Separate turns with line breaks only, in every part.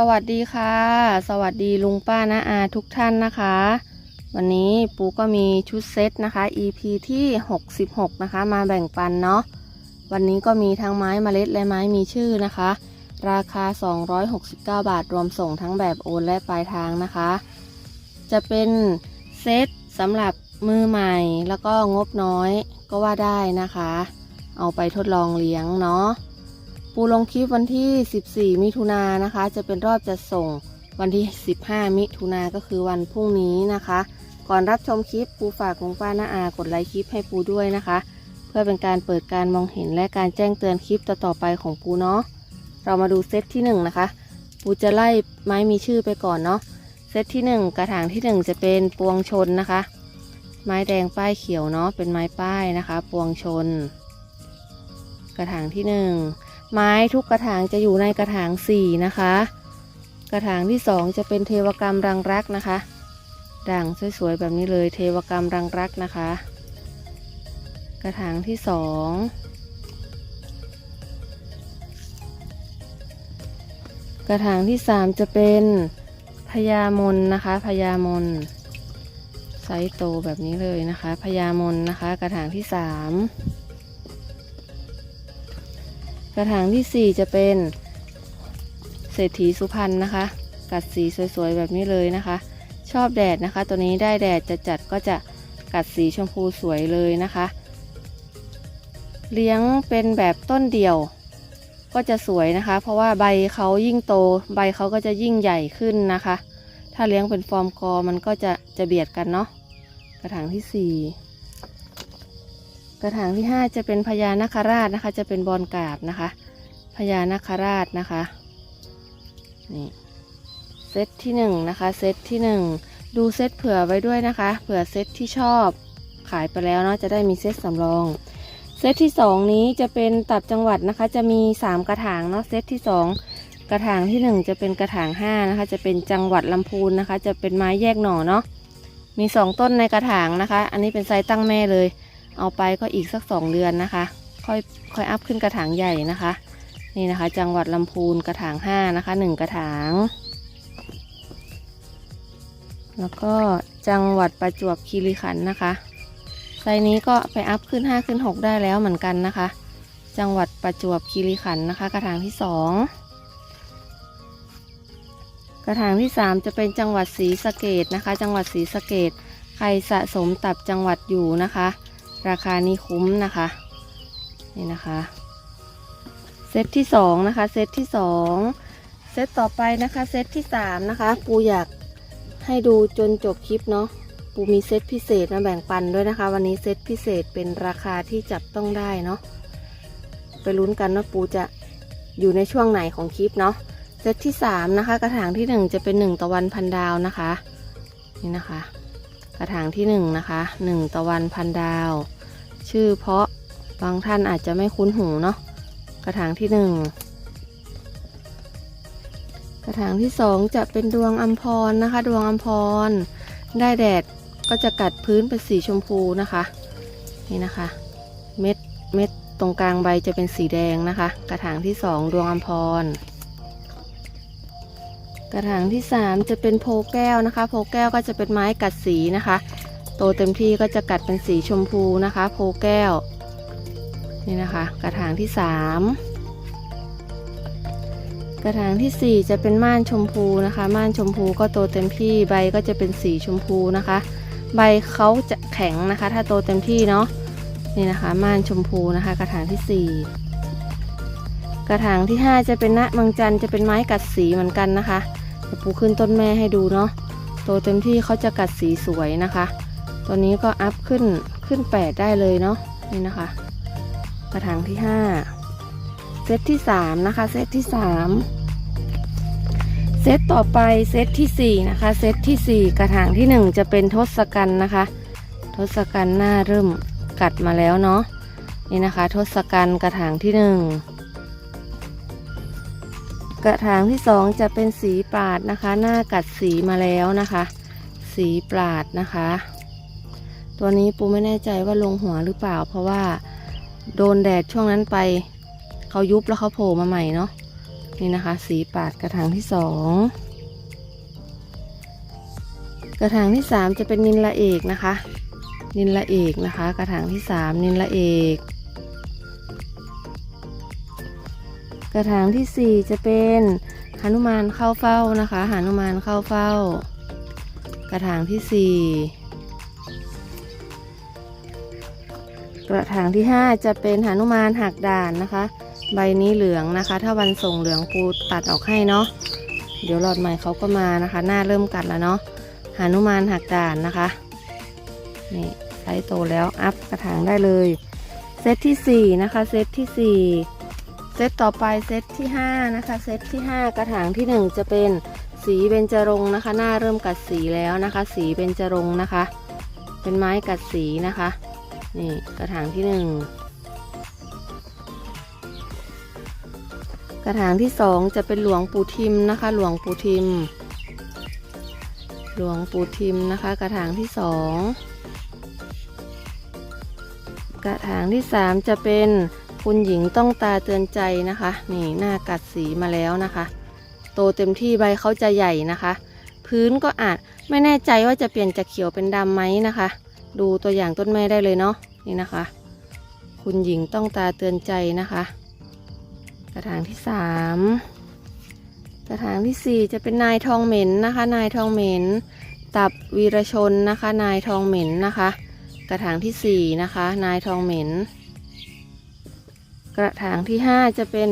สวัสดีค่ะ สวัสดีลุงป้านาอาทุกท่านนะคะ วันนี้ปูก็มีชุดเซตนะคะ EP ที่ 66 นะคะ มาแบ่งปันเนาะวันนี้ก็มีทั้งไม้เมล็ดและไม้มีชื่อนะคะ ราคา 269 บาทรวมส่งทั้งแบบโอนและปลายทางนะคะ จะเป็นเซตสำหรับมือใหม่แล้วก็งบน้อยก็ว่าได้นะคะ เอาไปทดลองเลี้ยงเนาะ ปูลงคลิปวันที่ 14 มิถุนายนนะคะ จะเป็นรอบจัดส่งวันที่ 15 มิถุนายนก็คือวันพรุ่งนี้นะคะ ก่อนรับชมคลิปปูฝากลุงป้าน้าอากดไลค์คลิปให้ปูด้วยนะคะ เพื่อเป็นการเปิดการมองเห็นและการแจ้งเตือนคลิปต่อๆไปของปูเนาะเรามาดูเซตที่ 1 นะคะ ปูจะไล่ไม้มีชื่อไปก่อนเนาะเซตที่ 1 กระถางที่ 1 จะเป็นปวงชนนะคะ ไม้แดงป้ายเขียวเนาะเป็นไม้ป้ายนะคะ ปวงชน กระถางที่หนึ่ง ไม้ทุกกระถางจะอยู่ในกระถางสี่นะคะ กระถางที่สองจะเป็นเทวกรรมรังรักนะคะ ด่างสวยๆแบบนี้เลยเทวกรรมรังรักนะคะ กระถางที่สองกระถางที่สามจะเป็นพญามนนะคะพญามนไซส์โตแบบนี้เลยนะคะพญามนนะคะ กระถางที่สาม กระถางที่ 4 จะเป็นเศรษฐีสุพรรณนะคะ กัดสีสวยๆแบบนี้เลยนะคะ ชอบแดดนะคะ ตัวนี้ได้แดดจะจัดก็จะกัดสีชมพูสวยเลยนะคะ เลี้ยงเป็นแบบต้นเดี่ยวก็จะสวยนะคะ เพราะว่าใบเขายิ่งโต ใบเขาก็จะยิ่งใหญ่ขึ้นนะคะ ถ้าเลี้ยงเป็นฟอร์มกอมันก็จะจะเบียดกันเนาะกระถางที่4 กระถางที่ 5 จะเป็นพญานาคราชนะคะ จะเป็นบอลกาบนะคะพญานาคราชนะคะนี่เซตที่1นะคะเซตที่ 1 ดูเซตเผื่อไว้ด้วยนะคะเผื่อเซตที่ชอบขายไปแล้วเนาะจะได้มีเซตสำรอง เซตที่ 2 นี้จะเป็นตับจังหวัดนะคะ จะมี 3 กระถางเนาะเซตที่ 2 กระถางที่ 1 จะเป็นกระถาง5นะคะ จะเป็นจังหวัดลำพูนนะคะ จะเป็นไม้แยกหน่อเนาะมี 2 ต้นในกระถางนะคะ อันนี้เป็นไซส์ตั้งแม่เลย เอาไปก็อีกสักสองเดือนนะคะ ค่อยค่อยอัพขึ้นกระถางใหญ่นะคะ นี่นะคะ จังหวัดลำพูนกระถางห้านะคะหนึ่งกระถาง แล้วก็จังหวัดประจวบคีรีขันธ์นะคะไซนี้ก็ไปอัพขึ้น5ขึ้น6ได้แล้วเหมือนกันนะคะ จังหวัดประจวบคีรีขันธ์นะคะ กระถางที่2กระถางที่ 3 จะเป็นจังหวัดศรีสะเกดนะคะ จังหวัดศรีสะเกดใครสะสมตับจังหวัดอยู่นะคะ ราคานี้คุ้มนะคะ นี่นะคะ เซตที่สองนะคะ เซตที่สองเซตต่อไปนะคะ เซตที่สามนะคะ ปูอยากให้ดูจนจบคลิปเนาะปูมีเซตพิเศษมาแบ่งปันด้วยนะคะ วันนี้เซตพิเศษเป็นราคาที่จับต้องได้เนาะไปลุ้นกันว่าปูจะอยู่ในช่วงไหนของคลิปเนาะเซตที่สามนะคะ กระถางที่หนึ่งจะเป็นหนึ่งตะวันพันดาวนะคะ นี่นะคะ กระถางที่หนึ่งนะคะหนึ่งตะวันพันดาว ชื่อเพราะบางท่านอาจจะไม่คุ้นหูเนาะกระถางที่หนึ่งกระถางที่สองจะเป็นดวงอัมพรนะคะ ดวงอัมพร ได้แดดก็จะกัดพื้นเป็นสีชมพูนะคะ นี่นะคะ เม็ดเม็ดตรงกลางใบจะเป็นสีแดงนะคะ กระถางที่สองดวงอัมพร กระถางที่สามจะเป็นโพแก้วนะคะ โพแก้วก็จะเป็นไม้กัดสีนะคะ โตเต็มที่ก็จะกัดเป็นสีชมพูนะคะ โพแก้ว นี่นะคะ กระถางที่สามกระถางที่สี่จะเป็นม่านชมพูนะคะ ม่านชมพูก็โตเต็มที่ใบก็จะเป็นสีชมพูนะคะ ใบเขาจะแข็งนะคะ ถ้าโตเต็มที่เนาะนี่นะคะ ม่านชมพูนะคะ กระถางที่สี่กระถางที่ห้าจะเป็นณมังจันจะเป็นไม้กัดสีเหมือนกันนะคะเดี๋ยวปูขึ้นต้นแม่ให้ดูเนาะโตเต็มที่เขาจะกัดสีสวยนะคะ ตัวนี้ก็อัพขึ้นขึ้น 8 ได้เลยเนาะนี่นะคะ กระถางที่ 5 เซตที่ 3 นะคะ เซตที่ 3 เซตต่อไปเซตที่ 4 นะคะ เซตที่ 4 กระถางที่ 1 จะเป็นทศกัณฐ์นะคะ ทศกัณฐ์หน้าเริ่มกัดมาแล้วเนาะนี่นะคะ ทศกัณฐ์กระถางที่ 1 กระถางที่ 2 จะเป็นสีปราดนะคะ หน้ากัดสีมาแล้วนะคะ สีปราดนะคะ ตัวนี้ปูไม่แน่ใจว่าลงหัวหรือเปล่า เพราะว่าโดนแดดช่วงนั้นไปเขายุบแล้วเขาโผล่มาใหม่เนาะนี่นะคะ สีปาดกระถางที่สองกระถางที่สามจะเป็นนินละเอกนะคะ นินละเอกนะคะ กระถางที่สามนินละเอก กระถางที่สี่จะเป็นหนุมานเข้าเฝ้านะคะหนุมานเข้าเฝ้า กระถางที่สี่ กระถางที่ห้าจะเป็นหานุมานหักด่านนะคะ ใบนี้เหลืองนะคะ ถ้าวันส่งเหลืองปูตัดออกให้เนาะเดี๋ยวหลอดใหม่เขาก็มานะคะ หน้าเริ่มกัดแล้วเนาะหานุมานหักด่านนะคะนี่ไซส์โตแล้วอัพกระถางได้เลยเซตที่สี่นะคะเซตที่สี่เซตต่อไปเซตที่5นะคะเซตที่ 5 กระถางที่ 1 จะเป็นสีเบญจรงค์นะคะ หน้าเริ่มกัดสีแล้วนะคะ สีเบญจรงค์นะคะ เป็นไม้กัดสีนะคะ นี่กระถางที่1กระถางที่2จะเป็นหลวงปู่ทิมนะคะ หลวงปู่ทิม หลวงปู่ทิมนะคะ กระถางที่2กระถางที่3จะเป็นคุณหญิงต้องตาเตือนใจนะคะ นี่หน้ากัดสีมาแล้วนะคะ โตเต็มที่ใบเขาจะใหญ่นะคะ พื้นก็อาจไม่แน่ใจว่าจะเปลี่ยนจากเขียวเป็นดำไหมนะคะ ดูตัวอย่างต้นแม่ได้เลยเนาะนี่นะคะ คุณหญิงต้องตาเตือนใจนะคะ กระถางที่สามกระถางที่สี่จะเป็นนายทองเหม็นนะคะ นายทองเหม็น ตับวีรชนนะคะ นายทองเหม็นนะคะ กระถางที่สี่นะคะ นายทองเหม็น กระถางที่ห้าจะเป็น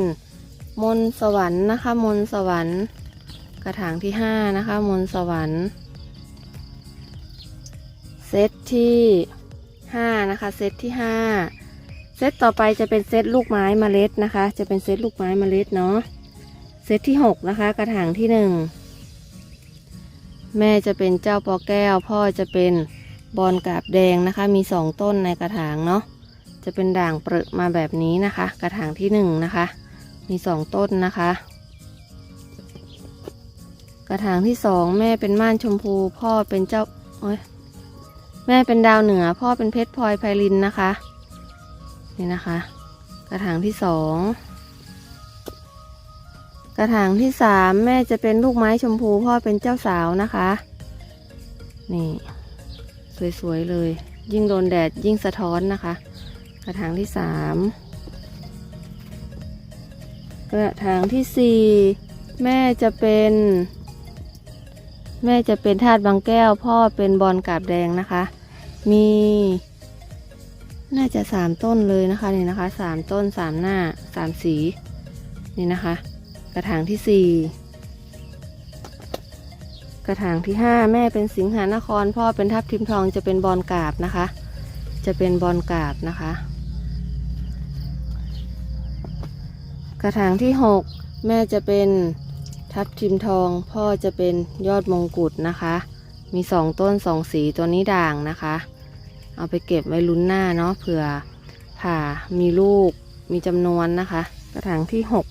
มนสวรรค์นะคะ มนสวรรค์ กระถางที่ห้านะคะ มนสวรรค์ ซตที่ห้านะคะเซตที่ห้าเซตต่อไปจะเป็นเซตลูกไม้เมล็ดนะคะ จะเป็นเซตลูกไม้เมล็ดเนาะเซตที่หกนะคะ กระถางที่หนึ่งแม่จะเป็นเจ้าปอแก้ว พ่อจะเป็นบอลกาบแดงนะคะ มีสองต้นในกระถางเนาะจะเป็นด่างเปรอะมาแบบนี้นะคะ กระถางที่หนึ่งนะคะ มีสองต้นนะคะ กระถางที่สองแม่เป็นม่านชมพู พ่อเป็นเจ้าโอ้ย แม่เป็นดาวเหนือ พ่อเป็นเพชรพลอยไพลินนะคะ นี่นะคะ กระถางที่สองกระถางที่สามแม่จะเป็นลูกไม้ชมพูพ่อเป็นเจ้าสาวนะคะ นี่ สวยๆเลย ยิ่งโดนแดดยิ่งสะท้อนนะคะ กระถางที่สามกระถางที่สี่แม่จะเป็น แม่จะเป็นธาตุบางแก้ว พ่อเป็นบอลกาบแดงนะคะ มี น่าจะสามต้นเลยนะคะนี่นะคะสามต้นสามหน้าสามสี นี่นะคะ กระถางที่สี่กระถางที่ห้าแม่เป็นสิงหานคร พ่อเป็นทับทิมทองจะเป็นบอลกาบนะคะ จะเป็นบอลกาบนะคะ กระถางที่หกแม่จะเป็น ทับทิมทองพ่อจะเป็นยอดมงกุฎนะคะ มีสองต้นสองสีตัวนี้ด่างนะคะ เอาไปเก็บไว้ลุ้นหน้าเนาะเผื่อผ่ามีลูกมีจำนวนนะคะ กระถางที่หก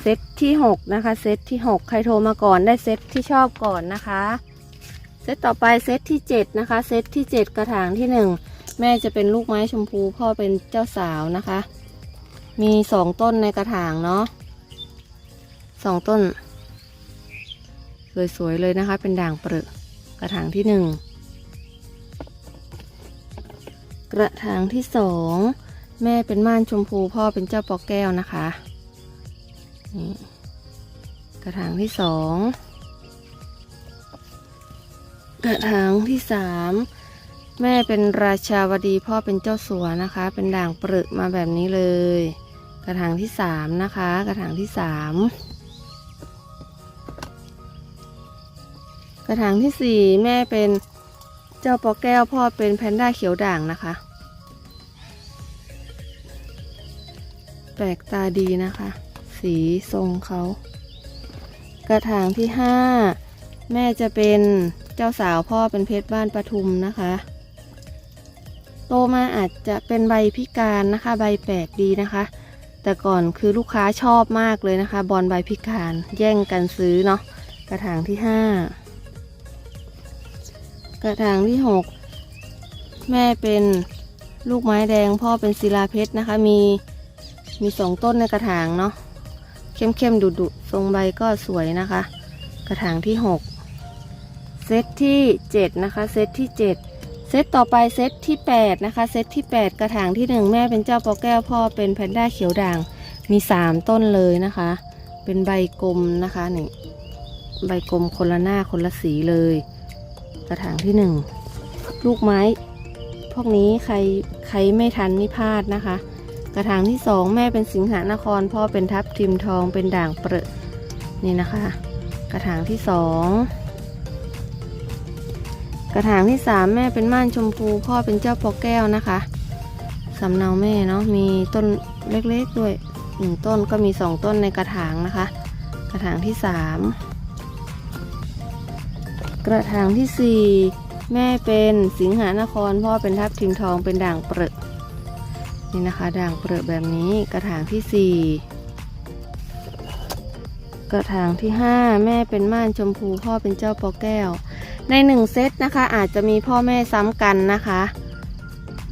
เซตที่หกนะคะ เซตที่หกใครโทรมาก่อนได้เซตที่ชอบก่อนนะคะ เซตต่อไปเซตที่เจ็ดนะคะ เซตที่เจ็ดกระถางที่หนึ่งแม่จะเป็นลูกไม้ชมพูพ่อเป็นเจ้าสาวนะคะ มีสองต้นในกระถางเนาะสองต้น สวยๆเลยนะคะ เป็นด่างเปรอะกระถางที่หนึ่งกระถางที่สองแม่เป็นม่านชมพูพ่อเป็นเจ้าปอกแก้วนะคะนี่กระถางที่สองกระถางที่สามแม่เป็นราชาวดีพ่อเป็นเจ้าสัวนะคะ เป็นด่างเปรอะมาแบบนี้เลย กระถางที่สามนะคะ กระถางที่สาม กระถางที่สี่แม่เป็นเจ้าปอแก้วพ่อเป็นแพนด้าเขียวด่างนะคะ แปลกตาดีนะคะ สีทรงเขา กระถางที่ห้าแม่จะเป็นเจ้าสาวพ่อเป็นเพชรบ้านปทุมนะคะ โตมาอาจจะเป็นใบพิการนะคะ ใบแปลกดีนะคะ แต่ก่อนคือลูกค้าชอบมากเลยนะคะ บอลใบพิการแย่งกันซื้อเนาะกระถางที่ห้า กระถางที่หกแม่เป็นลูกไม้แดง พ่อเป็นศิลาเพชรนะคะ มีมีสองต้นในกระถางเนาะเข้มเข้มดุดุทรงใบก็สวยนะคะ กระถางที่หกเซตที่เจ็ดนะคะ เซตที่เจ็ดเซตต่อไปเซตที่แปดนะคะ เซตที่แปดกระถางที่หนึ่งแม่เป็นเจ้าปอแก้วพ่อเป็นแพนด้าเขียวด่างมีสามต้นเลยนะคะ เป็นใบกลมนะคะนี่ใบกลมคนละหน้าคนละสีเลย กระถางที่หนึ่งลูกไม้ พวกนี้ใครใครไม่ทันนี่พลาดนะคะ กระถางที่สองแม่เป็นสิงหานคร พ่อเป็นทับทิมทองเป็นด่างเปรอะนี่นะคะ กระถางที่สองกระถางที่สามแม่เป็นม่านชมพูพ่อเป็นเจ้าปอแก้วนะคะสำเนาแม่เนาะมีต้นเล็กๆด้วยหนึ่งต้นก็มีสองต้นในกระถางนะคะ กระถางที่สาม กระถางที่สี่แม่เป็นสิงหานคร พ่อเป็นทับทิมทองเป็นด่างเปรอะนี่นะคะด่างเปรอะแบบนี้กระถางที่สี่กระถางที่ห้าแม่เป็นม่านชมพูพ่อเป็นเจ้าปอแก้ว ในหนึ่งเซตนะคะ อาจจะมีพ่อแม่ซ้ำกันนะคะ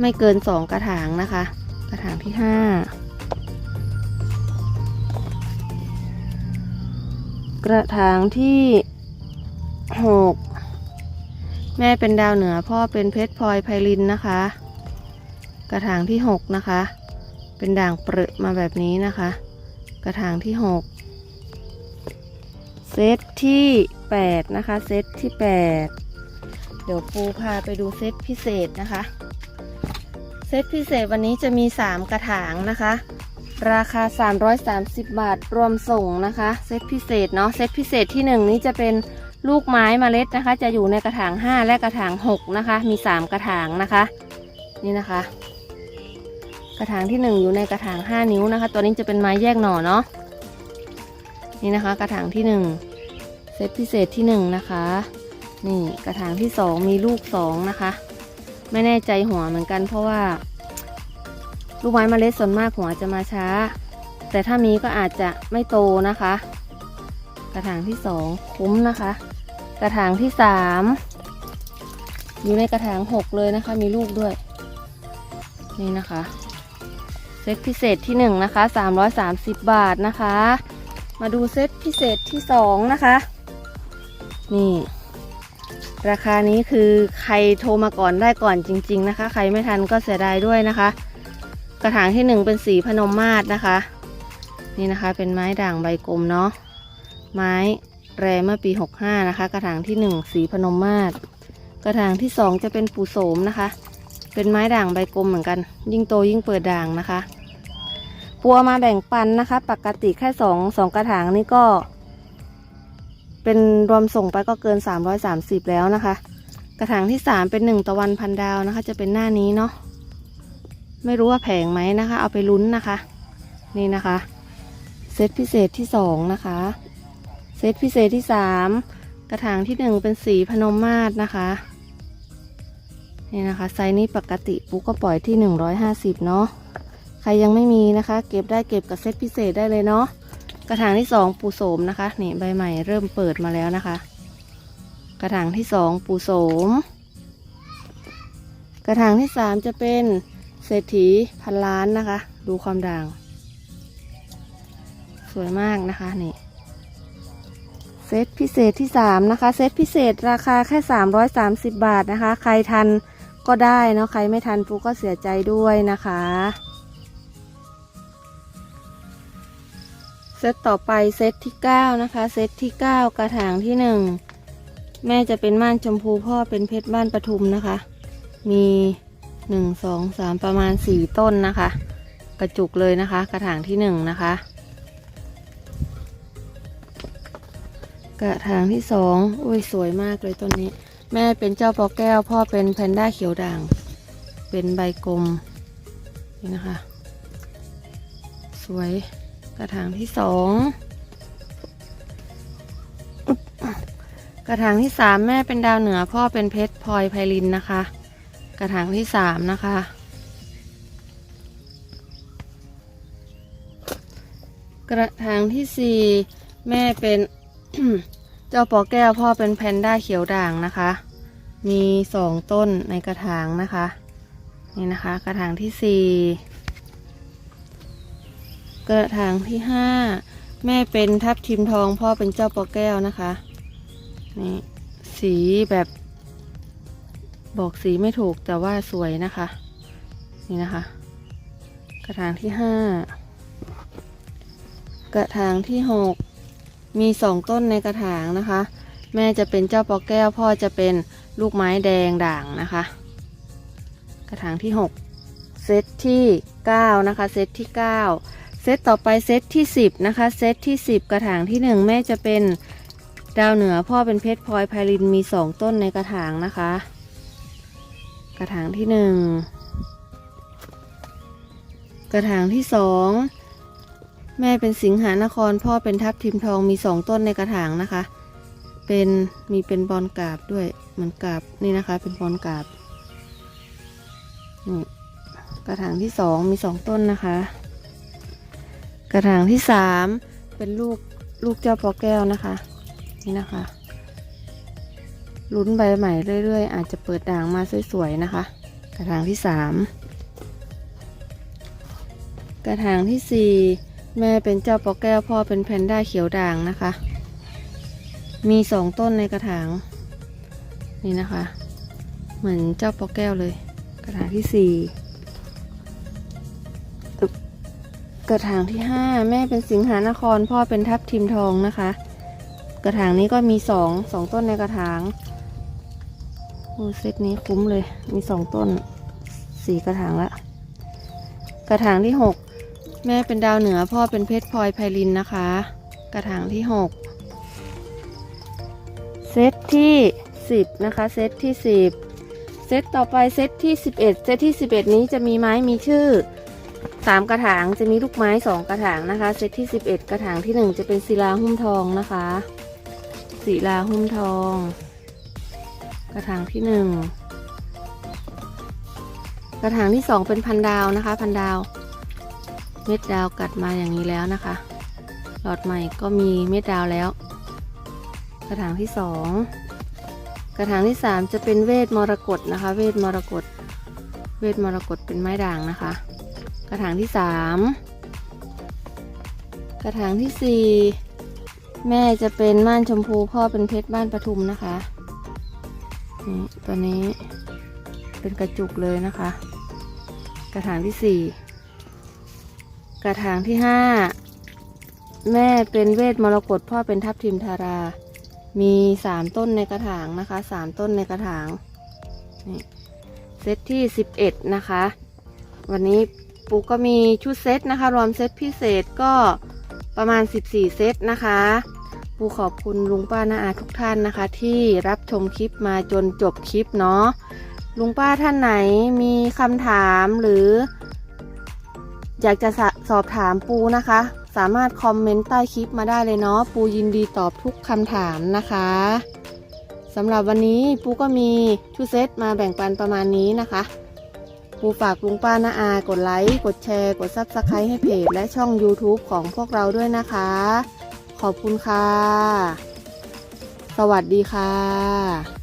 ไม่เกินสองกระถางนะคะ กระถางที่ห้ากระถางที่ หกแม่เป็นดาวเหนือพ่อเป็นเพชรพลอยไพลินนะคะ กระถางที่หกนะคะ เป็นด่างเปรอะมาแบบนี้นะคะ กระถางที่หกเซตที่แปดนะคะเซตที่แปดเดี๋ยวปูพาไปดูเซตพิเศษนะคะ เซตพิเศษวันนี้จะมี 3 กระถางนะคะ ราคา 330 บาทรวมส่งนะคะ เซตพิเศษเนาะเซตพิเศษที่ 1 นี้จะเป็น ลูกไม้เมล็ดนะคะ จะอยู่ในกระถาง 5 และกระถาง 6 นะคะ มี 3 กระถางนะคะ นี่นะคะ กระถางที่ 1 อยู่ในกระถาง 5 นิ้วนะคะ ตัวนี้จะเป็นไม้แยกหน่อเนาะนี่นะคะ กระถางที่ 1 เซตพิเศษที่ 1 นะคะ นี่กระถางที่ 2 มีลูก 2 นะคะ ไม่แน่ใจหัวเหมือนกันเพราะว่า ลูกไม้เมล็ดส่วนมากหัวจะมาช้า แต่ถ้ามีก็อาจจะไม่โตนะคะ กระถางที่สองคุ้มนะคะ กระถางที่สามอยู่ในกระถางหกเลยนะคะ มีลูกด้วย นี่นะคะเซตพิเศษที่หนึ่งนะคะสามร้อยสามสิบบาทนะคะ มาดูเซตพิเศษที่สองนะคะ นี่ ราคานี้คือใครโทรมาก่อนได้ก่อนจริง ๆ นะคะ ใครไม่ทันก็เสียดายด้วยนะคะ กระถางที่หนึ่งเป็นสีพนมมาศนะคะ นี่นะคะเป็นไม้ด่างใบกลมเนาะไม้ แรเมื่อปี 65 นะคะ กระถางที่หนึ่งสีพนมมาศกระถางที่สองจะเป็นปูโสมนะคะ เป็นไม้ด่างใบกลมเหมือนกัน ยิ่งโตยิ่งเปิดด่างนะคะ ปัวมาแบ่งปันนะคะ ปกติแค่สองสองกระถางนี่ก็ เป็นรวมส่งไปก็เกิน 330 แล้วนะคะ กระถางที่ 3 เป็น 1 ตะวันพันดาวนะคะ จะเป็นหน้านี้เนาะ ไม่รู้ว่าแพงไหมนะคะ เอาไปลุ้นนะคะ นี่นะคะ เซตพิเศษที่ 2 นะคะ ซตพิเศษที่3กระถางที่1เป็นสีพนมมาศนะคะนี่นะคะไซส์นี้ปกติปุ๊กก็ปล่อยที่ 150 เนาะใครยังไม่มีนะคะ เก็บได้เก็บกับเซตพิเศษได้เลยเนาะกระถางที่สองปูโสมนะคะนี่ใบใหม่เริ่มเปิดมาแล้วนะคะ กระถางที่สองปูโสม กระถางที่สามจะเป็นเศรษฐีพันล้านนะคะ ดูความด่าง สวยมากนะคะนี่ เซตพิเศษที่สามนะคะ เซตพิเศษราคาแค่สามร้อยสามสิบบาทนะคะ ใครทันก็ได้เนาะใครไม่ทันปูก็เสียใจด้วยนะคะ เซตต่อไปเซตที่ 9 นะคะ เซตที่ 9 กระถางที่ 1 แม่จะเป็นม่านชมพูพ่อเป็นเพชรบ้านปทุมนะคะ มี 1 2 3 ประมาณ 4 ต้นนะคะ กระจุกเลยนะคะ กระถางที่ 1 นะคะ กระถางที่2อุ้ยสวยมากเลยต้นนี้ แม่เป็นเจ้าปอแก้ว พ่อเป็นแพนด้าเขียวด่าง เป็นใบกลมนี่นะคะ สวยกระถางที่สองกระถางที่สามแม่เป็นดาวเหนือ พ่อเป็นเพชรพลอยไพลินนะคะ กระถางที่สามนะคะ กระถางที่สี่แม่เป็น เจ้าปอแก้วพ่อเป็นแพนด้าเขียวด่างนะคะ มีสองต้นในกระถางนะคะ นี่นะคะ กระถางที่สี่กระถางที่ห้าแม่เป็นทับทิมทอง พ่อเป็นเจ้าปอแก้วนะคะนี่สีแบบบอกสีไม่ถูกแต่ว่าสวยนะคะ นี่นะคะ กระถางที่ห้ากระถางที่หก มีสองต้นในกระถางนะคะ แม่จะเป็นเจ้าปอแก้ว พ่อจะเป็นลูกไม้แดงด่างนะคะ กระถางที่หกเซตที่เก้านะคะ เซตที่เก้าเซตต่อไปเซตที่สิบนะคะ เซตที่สิบกระถางที่หนึ่งแม่จะเป็นดาวเหนือพ่อเป็นเพชรพลอยไพลินมีสองต้นในกระถางนะคะ กระถางที่หนึ่งกระถางที่สอง แม่เป็นสิงหานคร พ่อเป็นทับทิมทองมีสองต้นในกระถางนะคะ เป็นมีเป็นบอลกาบด้วยเหมือนกาบนี่นะคะ เป็นบอลกาบนี่กระถางที่สองมีสองต้นนะคะ กระถางที่สามเป็นลูกลูกเจ้าปอแก้วนะคะ นี่นะคะลุ้นใบใหม่เรื่อยๆ อาจจะเปิดด่างมาสวยๆนะคะ กระถางที่สามกระถางที่สี่ แม่เป็นเจ้าปอแก้ว พ่อเป็นแพนด้าเขียวด่างนะคะ มีสองต้นในกระถาง นี่นะคะ เหมือนเจ้าปอแก้วเลย กระถางที่สี่กระถางที่ห้าแม่เป็นสิงหานคร พ่อเป็นทับทิมทองนะคะ กระถางนี้ก็มีสองสองต้นในกระถางโอ้เซตนี้คุ้มเลย มีสองต้นสี่กระถางละ กระถางที่หก แม่เป็นดาวเหนือพ่อเป็นเพชรพลอยไพลินนะคะ กระถางที่หกเซตที่สิบนะคะ เซตที่สิบเซตต่อไปเซตที่สิบเอ็ดเซตที่สิบเอ็ดนี้จะมีไม้มีชื่อสามกระถางจะมีลูกไม้สองกระถางนะคะ เซตที่สิบเอ็ดกระถางที่หนึ่งจะเป็นศิลาหุ้มทองนะคะศิลาหุ้มทอง กระถางที่หนึ่งกระถางที่สองเป็นพันดาวนะคะ พันดาว เม็ดดาวกัดมาอย่างนี้แล้วนะคะ หลอดใหม่ก็มีเม็ดดาวแล้ว กระถางที่สองกระถางที่สามจะเป็นเวทมรกตนะคะ เวทมรกตเวทมรกตเป็นไม้ด่างนะคะ กระถางที่สามกระถางที่สี่แม่จะเป็นม่านชมพูพ่อเป็นเพชรบ้านปทุมนะคะนี่ตัวนี้เป็นกระจุกเลยนะคะ กระถางที่สี่ กระถางที่ห้าแม่เป็นเวทมรกตพ่อเป็นทับทิมทารา มีสามต้นในกระถางนะคะสามต้นในกระถางนี่เซตที่สิบเอ็ดนะคะ วันนี้ปูก็มีชุดเซตนะคะ รวมเซตพิเศษก็ประมาณ 14 เซตนะคะ ปูขอบคุณลุงป้านาอาทุกท่านนะคะ ที่รับชมคลิปมาจนจบคลิปเนาะลุงป้าท่านไหนมีคำถามหรือ อยากจะสะ อบถามปูนะคะ สามารถคอมเมนต์ใต้คลิปมาได้เลยเนาะปูยินดีตอบทุกคำถามนะคะสำหรับวันนี้ปูก็มีชุดเซตมาแบ่งปันประมาณนี้นะคะ ปูฝากลุงป้านาอา กดไลค์กดแชร์ กดซับสไครต์ให้เพจและช่อง YouTube ของพวกเราด้วยนะคะ ขอบคุณค่ะ สวัสดีค่ะ